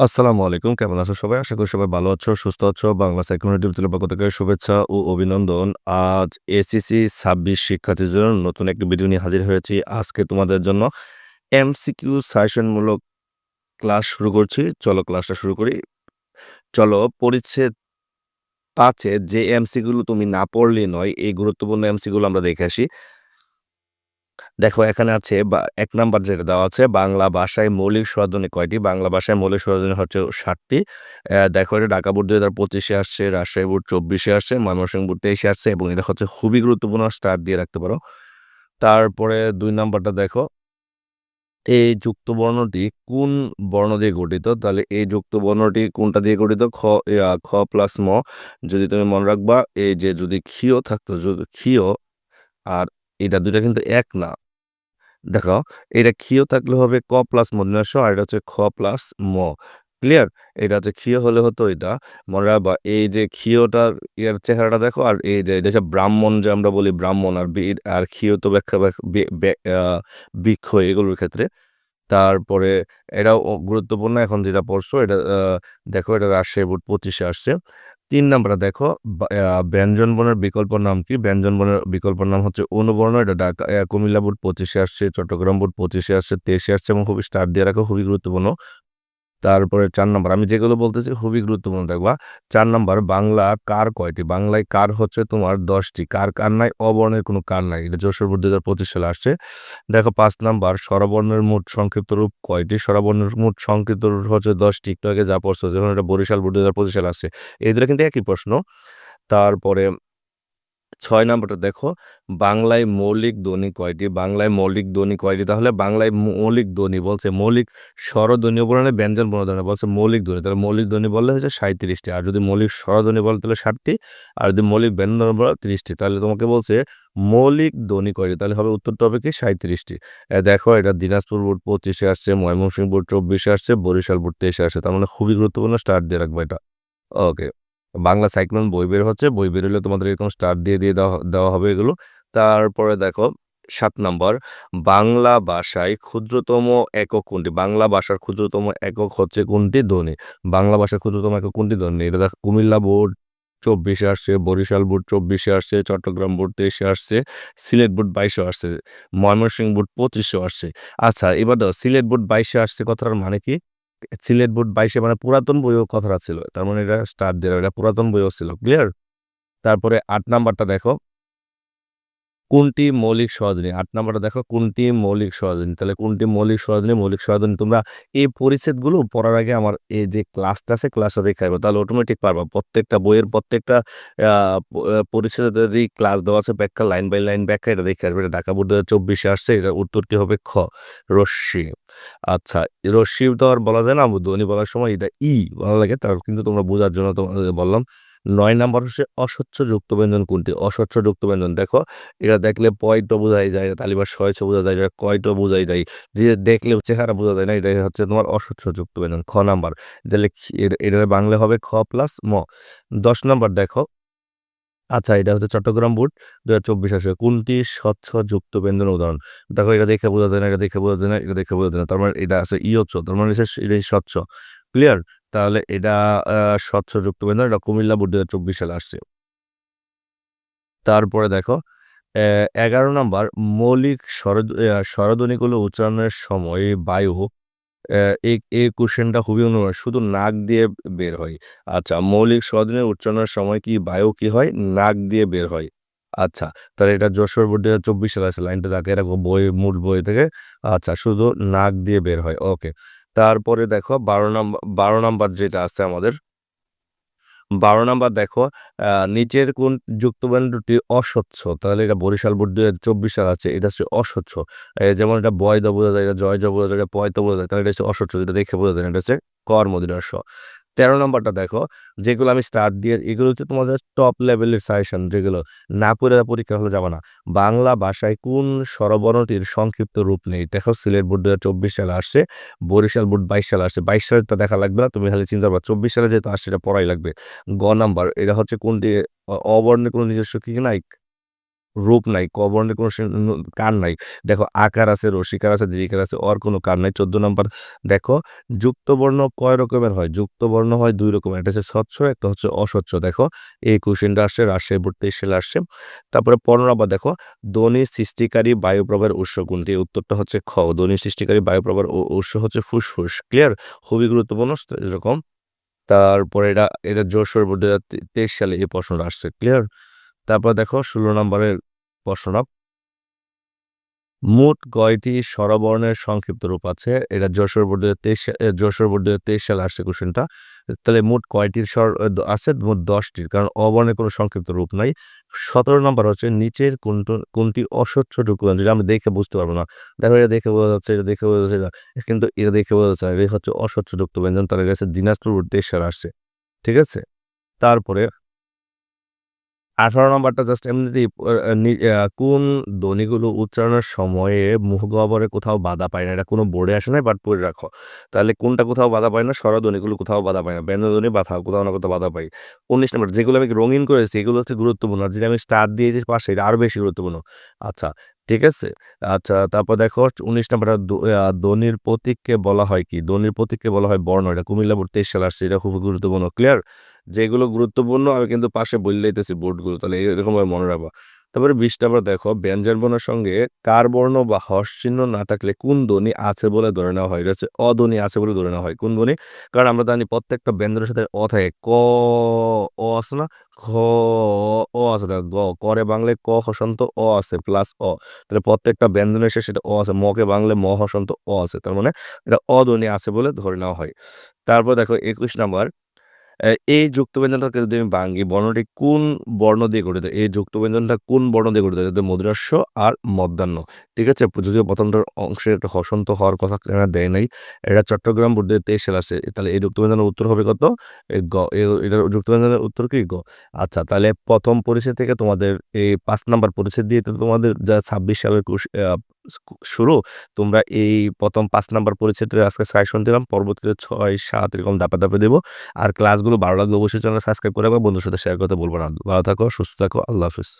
আসসালামু আলাইকুম। কেমন আছো সবাই? আশা করি সবাই ভালো আছো, সুস্থ আছো। বাংলা সাইকোন ইউটিউব পক্ষ থেকে শুভেচ্ছা ও অভিনন্দন। আজ এসএসসি ২৬ শিক্ষার্থীদের জন্য নতুন একটি ভিডিও নিয়ে হাজির হয়েছি। আজকে তোমাদের জন্য এমসিকিউ সাজেশনমূলক ক্লাস শুরু করছি। চলো ক্লাসটা শুরু করি। চলো পরিচ্ছেদ ৫ এ যে এমসিকিউগুলো তুমি না পড়লেই নয়, এই গুরুত্বপূর্ণ এমসিকিউগুলো আমরা দেখে আসি। দেখো এখানে আছে বা ১ নাম্বার যেটা দেওয়া আছে বাংলা ভাষায় মৌলিক স্বরধ্বনি কয়টি? বাংলা ভাষায় মৌলিক স্বরধ্বনি হচ্ছে ষাটটি দেখো এটা ঢাকা বোর্ড ২০২৫ এ আসছে, রাজশাহী বোর্ড চব্বিশে আসছে, ময়মনসিংহ বোর্ড ২৩ এ আসছে এবং এটা হচ্ছে খুবই গুরুত্বপূর্ণ স্টার দিয়ে রাখতে পারো। তারপরে দুই নাম্বারটা দেখো এই যুক্ত বর্ণটি কোন বর্ণ দিয়ে গঠিত? তাহলে এই যুক্ত বর্ণটি কোনটা দিয়ে গঠিত? খ খ প্লাস ম। যদি তুমি মনে রাখবা এই যে যদি ক্ষীয় থাকতো যদি ক্ষীয় আর এটা ২ টা কিন্তু এক না। দেখো, এটা ক্ষীয় থাকলে হবে ক প্লাস মদিনাস আর এটা হচ্ছে খ প্লাস ম। ক্লিয়ার? এটা হচ্ছে ক্ষীয় হলে হতো এটা। মনে রাখবা, এই যে ক্ষীয়টার ইয়ার চেহারাটা দেখো, আর এই যে এটা ব্রাহ্মণ যে আমরা বলি ব্রাহ্মণ আর আর ক্ষীয় তো ব্যাখ্যা বৃক্ষ, এগুলোর ক্ষেত্রে। তারপরে এটাও গুরুত্বপূর্ণ এখন যেটা পড়ছো এটা দেখো এটা রাজশাহী বোর্ড পঁচিশে আসছে। তিন নাম্বারটা দেখো ব্যঞ্জন বর্ণের বিকল্প নাম কি? ব্যঞ্জন বর্ণের বিকল্প নাম হচ্ছে অনুবর্ণ। এটা ঢাকা কুমিল্লা বোর্ড পঁচিশে আসছে, চট্টগ্রাম বোর্ড পঁচিশে আসছে, তেইশে আসছে এবং খুবই স্টার দিয়ে রাখো খুবই গুরুত্বপূর্ণ। তারপরে চার নম্বর আমি যেগুলো বলতেছি খুবই গুরুত্বপূর্ণ দেখবা। চার নাম্বার বাংলা কার কয়টি? বাংলায় কার হচ্ছে তোমার দশটি কার, কার নাই? অবর্ণের কোনো কার নাই। এটা যশোর বোর্ড ২০২৫ সালে আসছে। দেখো পাঁচ নাম্বার স্বরবর্ণের মোট সংক্ষিপ্ত রূপ কয়টি? স্বরবর্ণের মোট সংক্ষিপ্ত রূপ হচ্ছে ১০ টি। একটু আগে যা পড়ছো যেমন এটা বরিশাল বোর্ড ২০২৫ সালে আসছে। এই ২ কিন্তু একই প্রশ্ন। তারপরে ৬ নাম্বারটা দেখো বাংলায় মৌলিক ধ্বনি কয়টি? বাংলায় মৌলিক ধ্বনি কয়টি? তাহলে বাংলায় মৌলিক ধ্বনি বলছে মৌলিক স্বরধ্বনি বলে ব্যঞ্জন বর্ণধ্বনি বলছে মৌলিক ধ্বনি। তাহলে মৌলিক ধ্বনি বললে হচ্ছে ৩৭ টি। আর যদি মৌলিক স্বরধ্বনি বলে তাহলে ষাটটি আর যদি মৌলিক ব্যঞ্জন বলে ৩০ টি। তাহলে তোমাকে বলছে মৌলিক ধ্বনি কয়টি? তাহলে হবে উত্তরটা হবে কি ৩৭ টি। অ্যা দেখো এটা দিনাজপুর বোর্ড পঁচিশে আসছে, ময়মনসিংহ বোর্ড ২৪ এ আসছে, বরিশাল বোর্ড ২৩ এ আসছে। তার মানে খুবই গুরুত্বপূর্ণ স্টার দিয়ে রাখব এটা। ওকে। বাংলা সাইক্লোন বই বের হচ্ছে। বই বের হলে তোমাদের এরকম স্টার দিয়ে, দিয়ে দেওয়া দেওয়া হবে এগুলো। তারপরে দেখো সাত নম্বর বাংলা ভাষায় ক্ষুদ্রতম একক কোনটি? বাংলা ভাষার ক্ষুদ্রতম একক হচ্ছে কোনটি? ধ্বনি। বাংলা ভাষার ক্ষুদ্রতম একক কোনটি? ধ্বনি। এটা দেখো কুমিল্লা বোর্ড চব্বিশে আসছে, বরিশাল বোর্ড চব্বিশে আসছে, চট্টগ্রাম বোর্ড ২৩ এ আসছে, সিলেট বোর্ড ২২ এ আসছে, ময়মনসিংহ বোর্ড ২৫ এও আসছে। আচ্ছা এবার দেখো সিলেট বোর্ড বাইশে আসছে কথাটার মানে কি? সিলেট বোর্ড বাইশে মানে পুরাতন বইও কথাটা ছিল। তার মানে এটা স্টার দিয়ে এটা পুরাতন বইও ছিল। ক্লিয়ার? তারপরে আট নাম্বারটা দেখো কোনটি মৌলিক স্বরধ্বনি? ৮ নাম্বারটা দেখো কোনটি মৌলিক স্বরধ্বনি? তাহলে কোনটি মৌলিক স্বরধ্বনি? মৌলিক স্বরধ্বনি তোমরা এই পরিচ্ছেদগুলো পড়ার আগে আমার এই যে ক্লাসটা আছে ক্লাসটা দেখে রাখবা। তাহলে অটোমেটিক পারবা। প্রত্যেকটা বইয়ের প্রত্যেকটা আ প ক্লাস দেওয়া আছে ব্যাখ্যা লাইন বাই লাইন ব্যাখ্যা এটা দেখে আসবে। এটা ঢাকা বোর্ড ২০২৪ এ আসছে। এটার উত্তরটি হবে খ, রস্যি। আচ্ছা রশ্মি তো আর বলা যায় না ধ্বনি বলার সময় এটা ই বলা লাগে। তার কিন্তু তোমরা বোঝার জন্য তোমাদের বললাম। ৯ নাম্বার হচ্ছে অস্বচ্ছ যুক্ত ব্যঞ্জন কোনটি? অস্বচ্ছ যুক্ত ব্যঞ্জন দেখো এটা দেখলে পয় ট বোঝাই যায়, তালিবাস শয় ছ বোঝা যায়, কয় ট বোঝাই যায়। যে দেখলে চেহারা বোঝা যায় না এটাই হচ্ছে তোমার অস্বচ্ছ যুক্ত ব্যঞ্জন। খ নাম্বার তাহলে এটা বাংলা হবে খ প্লাস ম। দশ নম্বর দেখো আচ্ছা এটা হচ্ছে চট্টগ্রাম বোর্ড ২০২৪ আসে। কোনটি স্বচ্ছ যুক্ত ব্যঞ্জনের উদাহরণ? দেখো এটা দেখে বোঝা যায় না, এটা দেখে বোঝা যায় না, এটা দেখে বোঝা যায় না। তার মানে এটা আছে ইয়চ্ছ তার মানে এটাই স্বচ্ছ। ক্লিয়ার? তাহলে এটা স্বচ্ছ যুক্ত ব্যঞ্জন এটা কুমিল্লা বোর্ড ২০২৪ সালে আসছে। তারপরে দেখো ১১ নাম্বার মৌলিক স্বর আ স্বরধ্বনিগুলো উচ্চারণের সময় বায়ু এই, কোয়েশ্চেনটা খুবই অনুমান শুধু নাক দিয়ে বের হয়। আচ্ছা মৌলিক স্বরধ্বনি উচ্চারণের সময় কি বায়ু কি হয়? নাক দিয়ে বের হয়। আচ্ছা তাহলে এটা যশোর বোর্ড ২০২৪ সালে আছে। লাইনটা দাগিয়ে এরকম বই মূল বই থেকে। আচ্ছা শুধু নাক দিয়ে বের হয়। ওকে। তারপরে দেখো বারো নম্বর বারো নম্বর যেটা আছে আমাদের ১২ নাম্বার দেখো নিচের কোন যুক্তবিন্দুটি অস্বচ্ছ? তাহলে এটা বরিশাল বোর্ড দু হাজার চব্বিশ সাল আছে। এটা হচ্ছে অস্বচ্ছ। যেমন এটা বয় বোঝা যায়, এটা জয় বোঝা যায়, এটা পয় বোঝা যায়। তাহলে এটা হচ্ছে অস্বচ্ছ যেটা দেখে বোঝা যায় এটা হচ্ছে কর ১৩ নাম্বারটা দেখো যেগুলো আমি স্টার্ট দিয়ে এগুলো হচ্ছে তোমাদের টপ লেভেলের সাজেশন যেগুলো না পড়ে পরীক্ষা হলে যাবে না। বাংলা ভাষায় কোন স্বরবর্ণটির সংক্ষিপ্ত রূপ নেই? দেখো সিলেট বোর্ড ২০২৪ সালে আসছে, বরিশাল বোর্ড ২২ সালে আসছে। ২২ সালেরটা দেখা লাগবে না। তুমি খালি চিন্তা করবা ২৪ সালে যেহেতু আসছে এটা পড়াই লাগবে। গ নাম্বার এটা হচ্ছে কোনটি অ অবর্ণের কোনো নিজস্ব কি নাই? রূপ নাই ক বর্ণের কোনো কান নাই। দেখো, আকার আছে, রসিকার আছে দীর্ঘিকার আছে ওর কোনো কান নাই। চোদ্দ নম্বর, দেখো যুক্তবর্ণ কয় রকমের হয়? যুক্তবর্ণ হয় দুই রকমের, একটা হচ্ছে স্বচ্ছ, একটা হচ্ছে অস্বচ্ছ। দেখো এই কোশ্চেনটা আসছে রাজশাহী বোর্ড তেইশ সালে আসছে। তারপরে পনেরো নম্বর, দেখো, ধ্বনি সৃষ্টিকারী বায়ুপ্রবাহের উৎস কোনটি? উত্তরটা হচ্ছে খ। ধ্বনি সৃষ্টিকারী বায়ুপ্রবাহের উৎস হচ্ছে ফুসফুস। ক্লিয়ার খুবই গুরুত্বপূর্ণ এরকম। তারপরে এটা এটা বোর্ড দু তেইশ সালে এই প্রশ্নটা আসছে। ক্লিয়ার তারপর দেখো ষোলো নম্বরের প্রশ্নটা মোট কয়টি স্বরবর্ণের সংক্ষিপ্ত রূপ আছে? এটা যশোর বোর্ড দু তেইশ যশোর বোর্ড তেইশ সালে আসছে কোশ্চেনটা তাহলে মোট কয়টির স্বর আছে মোট দশটির, কারণ অবর্ণের কোনো সংক্ষিপ্ত রূপ নাই। সতেরো নম্বর হচ্ছে নিচের কোনটো, কোনটি অস্বচ্ছ টুকু যেটা আমি দেখে বুঝতে পারব না। দেখো এটা দেখে বোঝা যাচ্ছে, এটা দেখে বোঝা যাচ্ছে কিন্তু এটা দেখে বোঝা যাচ্ছে, এটা হচ্ছে অস্বচ্ছ যুক্ত ব্যঞ্জন তার কাছে দিনাজপুর বোর্ড তেইশ সালে আসছে। ঠিক আছে? তারপরে আঠারো নম্বরটা জাস্ট এমনিতেই কোন ধ্বনিগুলো উচ্চারণের সময়ে মুখ গহ্বরে কোথাও বাধা পায় না? এটা কোনো বোর্ডে আসে না বাট পড়ে রাখো। তাহলে কোনটা কোথাও বাধা পায় না? স্বরধ্বনিগুলো কোথাও বাধা পায় না। ব্যঞ্জনধ্বনি বাধা কোথাও না কোথাও বাধা পাই উনিশ নম্বর, যেগুলো আমি রঙিন করেছি, এগুলো হচ্ছে গুরুত্বপূর্ণ। আর যেটা আমি স্টার দিয়েছি পাশে, এটা আরও বেশি গুরুত্বপূর্ণ। আচ্ছা ঠিক আছে? আচ্ছা তারপর দেখো, উনিশ নম্বরটা ধ্বনির প্রতীককে বলা হয় কি? ধ্বনির প্রতীককে বলা হয় বর্ণ। এটা কুমিল্লা বোর্ড তেইশ সালে আসছে, এটা খুব গুরুত্বপূর্ণ। ক্লিয়ার যেগুলো গুরুত্বপূর্ণ, আমি কিন্তু পাশে বলে দিতেছি বোর্ডগুলো, তাহলে এরকমভাবে মনে রাখবা। তারপরে বিশ নম্বর দেখো ব্যঞ্জন বর্ণের সঙ্গে কার বর্ণ বা হর্ষ চিহ্ন না থাকলে কোন ধ্বনি আছে বলে ধরে নেওয়া হয়? হচ্ছে অধ্বনি আছে বলে ধরে নেওয়া হয়। কোন ধ্বনি? কারণ আমরা জানি প্রত্যেকটা ব্যঞ্জনের সাথে অ থাকে। ক, অ আছে না? খ, অ আছে। গ, করে বাংলে ক হসন্ত অ আছে প্লাস অ। তাহলে প্রত্যেকটা ব্যঞ্জনের শেষে সেটা অ আছে। মকে বাংলে ম হসন্ত অ আছে। তার মানে এটা অধ্বনি আছে বলে ধরে নেওয়া হয়। তারপর দেখো একুশ নম্বর। এ, এই যুক্ত ব্যঞ্জনটাকে যদি আমি ভাঙি। বর্ণটি কোন বর্ণ দিয়ে গঠিত? এই যুক্ত ব্যঞ্জনটা কোন বর্ণ দিয়ে গঠিত? এটা মধুরাস্য আর মধ্যাহ্ন। ঠিক আছে? যদিও প্রথমটার অংশে একটা হসন্ত হওয়ার কথা এখানে দেয় নাই, এটা চট্টগ্রাম বোর্ডে তেইশ সাল আছে। তাহলে এই যুক্ত ব্যঞ্জনের উত্তর হবে কত? গ। এ- এটার যুক্ত ব্যঞ্জনের উত্তর কি? গ। আচ্ছা তাহলে প্রথম পরিচ্ছেদ থেকে তোমাদের এই পাঁচ নাম্বার পরিচ্ছেদ দিয়ে তোমাদের যা ছাব্বিশ সালের শুরু। তোমরা এই প্রথম পাঁচ নাম্বার পরিচ্ছেদের আজকে সাজেশন দিলাম। পরবর্তীতে ছয়, সাত এরকম দাপে দাপে দেবো। আর ক্লাসগুলো ভালো লাগলে অবশ্যই চ্যানেল সাবস্ক্রাইব করে বন্ধুর সাথে শেয়ার করতে বলব না। ভালো থাকো, সুস্থ থাকো। আল্লাহ হাফিজ।